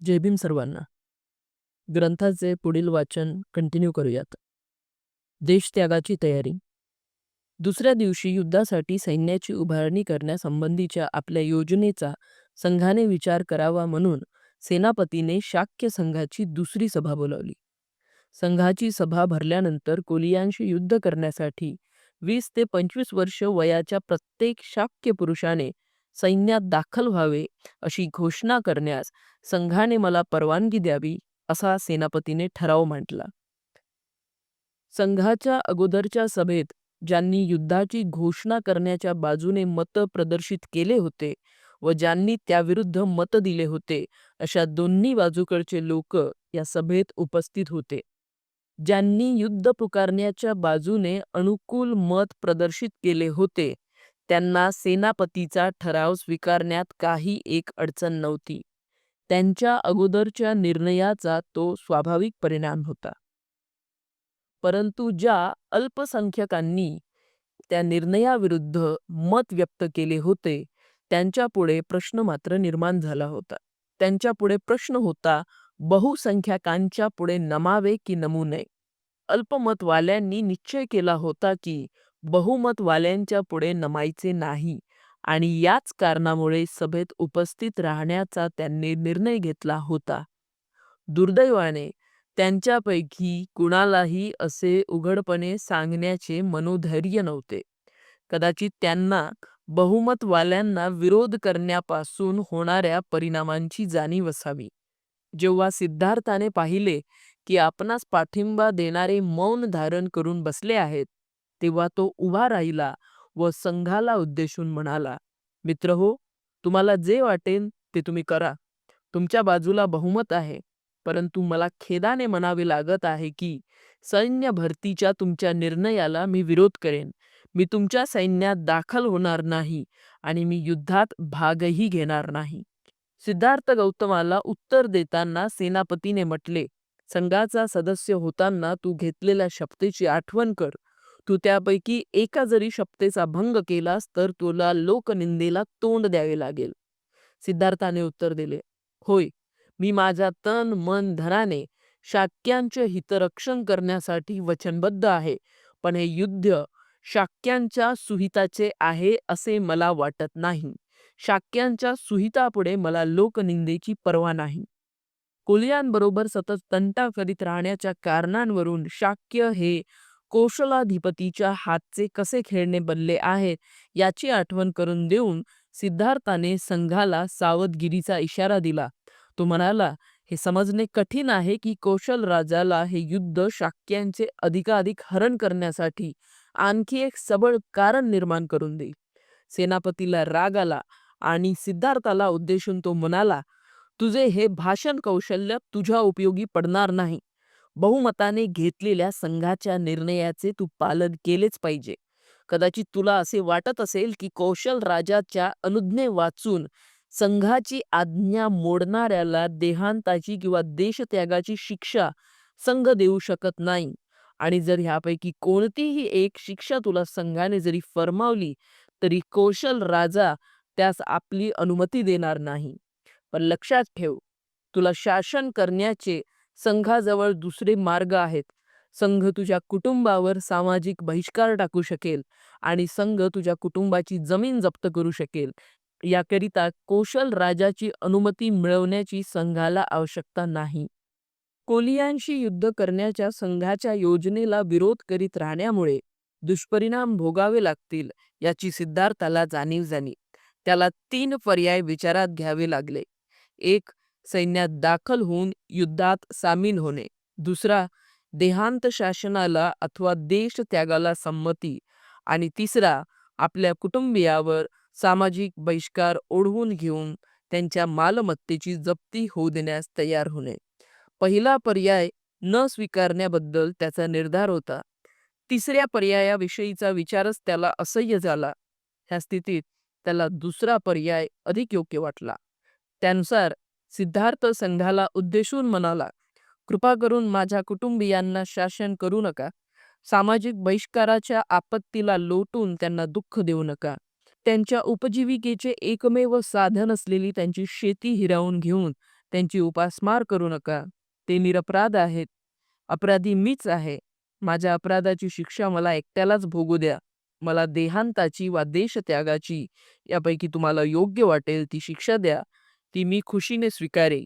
जय भीम सर्वांना. ग्रंथाचे पुढील वाचन कंटिन्यू करूयात. देशत्यागाची तयारी. दुसऱ्या दिवशी युद्धासाठी सैन्याची उभारणी करण्यासंबंधीच्या आपल्या योजनेचा संघाने विचार करावा म्हणून सेनापतीने शाक्य संघाची दुसरी सभा बोलावली. संघाची सभा भरल्यानंतर कोलियांशी युद्ध करण्यासाठी वीस ते पंचवीस वर्ष वयाच्या प्रत्येक शाक्य पुरुषाने सैन्यात दाखल व्हावे अशी घोषणा करण्यास संघाने मला परवानगी द्यावी असा सेनापतीने ठराव मांडला संघाच्या अगोदरच्या सभेत ज्यांनी युद्धाची घोषणा करण्याच्या बाजूने मत प्रदर्शित केले होते व ज्यांनी त्याविरुद्ध मत दिले होते अशा दोन्ही बाजूकडचे लोक या सभेत उपस्थित होते. ज्यांनी युद्ध पुकारण्याच्या बाजूने अनुकूल मत प्रदर्शित केले होते त्यांना सेनापतीचा ठराव स्वीकारण्यात काही एक अडचण नव्हती. त्यांच्या अगोदरच्या निर्णयाचा तो स्वाभाविक परिणाम होता. परंतु ज्या अल्पसंख्यकांनी त्या निर्णयाविरुद्ध मत व्यक्त केले होते त्यांच्यापुढे प्रश्न मात्र निर्माण झाला होता. त्यांच्यापुढे प्रश्न होता बहुसंख्याकांच्या पुढे नमावे की नमू नये अल्पमतवाल्यांनी निश्चय केला होता की बहुमतवाल्यांच्या पुढे नमायचे नाही आणि याच कारणामुळे सभेत उपस्थित राहण्याचा त्यांनी निर्णय घेतला होता. दुर्दैवाने त्यांच्यापैकी कुणालाही असे उघडपणे सांगण्याचे मनोधैर्य नव्हते. कदाचित त्यांना बहुमतवाल्यांना विरोध करण्यापासून होणाऱ्या परिणामांची जाणीव असावी. जेव्हा सिद्धार्थाने पाहिले की आपणास पाठिंबा देणारे मौन धारण करून बसले आहेत तेव्हा तो उभा राहिला व संघाला उद्देशून म्हणाला मित्र हो तुम्हाला जे वाटेल ते तुम्ही करा. तुमच्या बाजूला बहुमत आहे परंतु मला खेदाने म्हणावे लागत आहे की सैन्य भरतीच्या तुमच्या निर्णयाला मी विरोध करेन. मी तुमच्या सैन्यात दाखल होणार नाही आणि मी युद्धात भागही घेणार नाही. सिद्धार्थ गौतमाला उत्तर देताना सेनापतीने म्हटले संघाचा सदस्य होताना तू घेतलेल्या शपथेची आठवण कर. तू त्यापैकी एका जरी शपथेचा भंग केलास तर तुला लोकनिंदेला तोंड द्यावे लागेल. सिद्धार्थाने उत्तर दिले होय मी माझ्या तन मन धनाने शाक्यांचे हितरक्षण करण्यासाठी वचनबद्ध आहे पण हे युद्ध शाक्यांच्या सुहिताचे आहे असे मला वाटत नाही. शाक्यांच्या सुहितापुढे मला लोकनिंदेची पर्वा नाही. कोलियांबरोबर सतत तंटा करीत राहण्याच्या कारणांवरून शाक्य हे कौशलाधिपतीच्या हातचे कसे खेळणे बनले आहेत याची आठवण करून देऊन सिद्धार्थाने संघाला सावधगिरीचा इशारा दिला. तो म्हणाला हे समजणे कठीण आहे की कौशल राजाला हे युद्ध शाक्यांचे अधिकाधिक हरण करण्यासाठी आणखी एक सबळ कारण निर्माण करून देईल सेनापतीला राग आला आणि सिद्धार्थाला उद्देशून तो म्हणाला तुझे हे भाषण कौशल्य तुझ्या उपयोगी पडणार नाही. बहुमताने घेतलेल्या संघाच्या निर्णयाचे तू पालन केलेच पाहिजे. कदाचित तुला असे वाटत असेल की कौशल राजाच्या अनुज्ञे वाचून संघाची आज्ञा मोडणाऱ्याला देहांताची किंवा देशत्यागाची शिक्षा संघ देऊ शकत नाही. आणि जर ह्यापैकी कोणतीही एक शिक्षा तुला संघाने जरी फरमावली तरी कौशल राजा त्यास आपली अनुमती देणार नाही. पण लक्षात ठेव तुला शासन करण्याचे संघाजवळ दुसरे मार्ग आहेत. संघ तुझ्या कुटुंबावर सामाजिक बहिष्कार टाकू शकेल आणि संघ तुझ्या कुटुंबाची जमीन जप्त करू शकेल. याकरिता कौशल राजाची अनुमती मिळवण्याची संघाला आवश्यकता नाही. कोलियांशी युद्ध करण्याच्या संघाच्या योजनेला विरोध करीत राहण्यामुळे दुष्परिणाम भोगावे लागतील याची सिद्धार्थाला जाणीव झाली. त्याला तीन पर्याय विचारात घ्यावे लागले. एक सैन्यात दाखल होऊन युद्धात सामील होणे. दुसरा देहांत शासनाला अथवा देश त्यागाला संमती. आणि तिसरा आपल्या कुटुंबियावर सामाजिक बहिष्कार ओढवून घेऊन त्यांच्या मालमत्तेची जप्ती होऊ देण्यास तयार होणे. पहिला पर्याय न स्वीकारण्याबद्दल त्याचा निर्धार होता. तिसऱ्या पर्यायाविषयीचा विचारच त्याला असह्य झाला. ह्या स्थितीत त्याला दुसरा पर्याय अधिक योग्य वाटला. त्यानुसार सिद्धार्थ संघाला उद्देशून म्हणाला कृपा करून माझ्या कुटुंबियांना शासन करू नका. सामाजिक बहिष्काराच्या आपत्तीला लोटून त्यांना दुःख देऊ नका. त्यांच्या उपजीविकेचे एकमेव साधन असलेली त्यांची शेती हिरावून घेऊन त्यांची उपासमार करू नका. ते निरपराध आहेत. अपराधी मीच आहे. माझ्या अपराधाची शिक्षा मला एकट्यालाच भोगू द्या. मला देहांताची वा देशत्यागाची यापैकी तुम्हाला योग्य वाटेल ती शिक्षा द्या. ती मी खुशीने स्वीकारे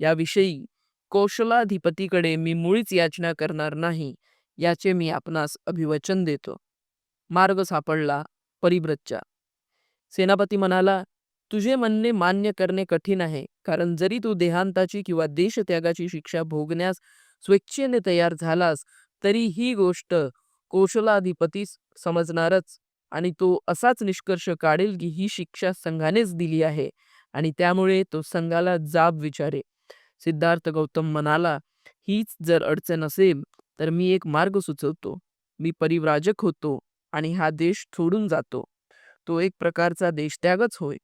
याविषयी कौशलाधिपतीकडे मी मुळीच याचना करणार नाही याचे मी आपणास अभिवचन देतो. मार्ग सापडला परिव्रतच्या सेनापती म्हणाला तुझे म्हणणे मान्य करणे कठीण आहे कारण जरी तू देहांताची किंवा देशत्यागाची शिक्षा भोगण्यास स्वेच्छेने तयार झालास तरी ही गोष्ट कौशलाधिपतीस समजणारच आणि तो असाच निष्कर्ष काढेल की ही शिक्षा संघानेच दिली आहे. आणि त्यामुळे तो संघाला जाब विचारे. सिद्धार्थ गौतम म्हणाला हीच जर अडचण असेल तर मी एक मार्ग सुचवतो. मी परिव्राजक होतो आणि हा देश सोडून जातो. तो एक प्रकारचा देशत्यागच होय.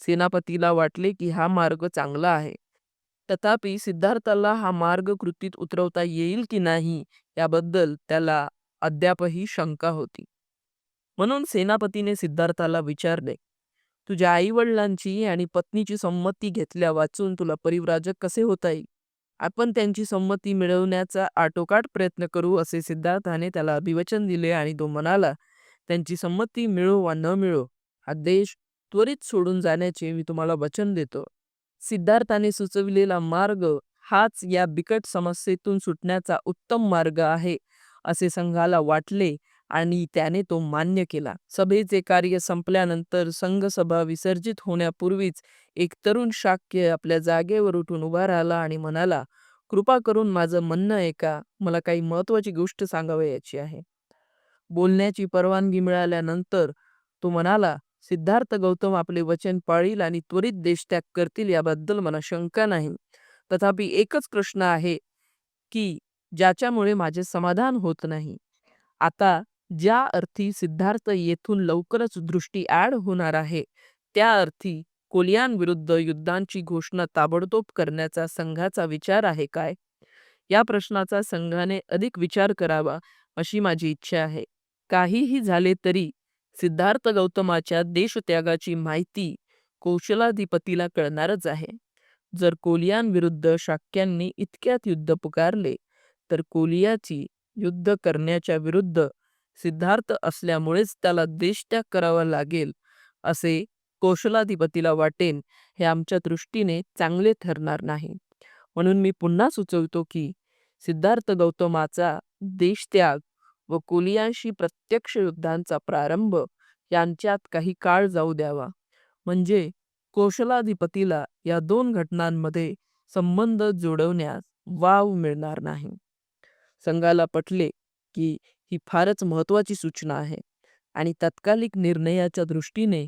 सेनापतीला वाटले की हा मार्ग चांगला आहे. तथापि सिद्धार्थाला हा मार्ग कृतीत उतरवता येईल की नाही याबद्दल त्याला अद्यापही शंका होती. म्हणून सेनापतीने सिद्धार्थाला विचारले तुझ्या आईवडिलांची आणि पत्नीची संमती घेतल्या वाचून तुला परिव्राजक कसे होता येईल? आपण त्यांची संमती मिळवण्याचा आटोकाट प्रयत्न करू असे सिद्धार्थाने त्याला अभिवचन दिले आणि तो म्हणाला त्यांची संमती मिळो वा न मिळो हा देश त्वरित सोडून जाण्याचे मी तुम्हाला वचन देतो. सिद्धार्थाने सुचविलेला मार्ग हाच या बिकट समस्येतून सुटण्याचा उत्तम मार्ग आहे असे संघाला वाटले आणि त्याने तो मान्य केला. सभेचे कार्य संपल्यानंतर संघसभा विसर्जित होण्यापूर्वीच एक तरुण शाक्य आपल्या जागेवर उठून उभा राहिला आणि म्हणाला कृपा करून माझं म्हणणं ऐका. मला काही महत्वाची गोष्ट सांगावयाची आहे. बोलण्याची परवानगी मिळाल्यानंतर तो म्हणाला सिद्धार्थ गौतम आपले वचन पाळील आणि त्वरित देशत्याग करतील याबद्दल मला शंका नाही. तथापि एकच प्रश्न आहे की ज्याच्यामुळे माझे समाधान होत नाही. आता ज्या अर्थी सिद्धार्थ येथून लवकरच दृष्टी ॲड होणार आहे त्या अर्थी कोलियांविरुद्ध युद्धांची घोषणा ताबडतोब करण्याचा संघाचा विचार आहे काय? या प्रश्नाचा संघाने अधिक विचार करावा अशी माझी इच्छा आहे. काहीही झाले तरी सिद्धार्थ गौतमाच्या देशत्यागाची माहिती कौशलाधिपतीला कळणारच आहे. जर कोलियांविरुद्ध शाक्यांनी इतक्यात युद्ध पुकारले तर कोलियाची युद्ध करण्याच्या विरुद्ध सिद्धार्थ असल्यामुळेच त्याला देशत्याग करावा लागेल असे कौशलाधिपतीला वाटेन हे आमच्या दृष्टीने चांगले ठरणार नाही. म्हणून मी पुन्हा सुचवतो की सिद्धार्थ गौतमाचा देशत्याग व कोलियांशी प्रत्यक्ष युद्धांचा प्रारंभ यांच्यात काही काळ जाऊ द्यावा. म्हणजे कौशलाधिपतीला या दोन घटनांमध्ये संबंध जोडवण्यास वाव मिळणार नाही. संघाला पटले की ही फारच महत्वाची सूचना आहे आणि तत्कालिक निर्णयाच्या दृष्टीने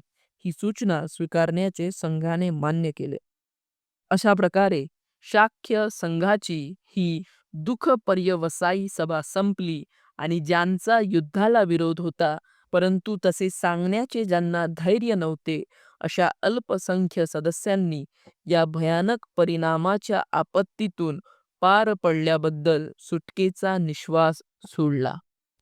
ही सूचना स्वीकारण्याचे संघाने मान्य केले. अशा प्रकारे शाख्य संघाची ही दुःख पर्यवसायी सभा संपली आणि ज्यांचा युद्धाला विरोध होता परंतु तसे सांगण्याचे ज्यांना धैर्य नव्हते अशा अल्पसंख्य सदस्यांनी या भयानक परिणामाच्या आपत्तीतून पार पडल्याबद्दल सुटकेचा निश्वास सोडला.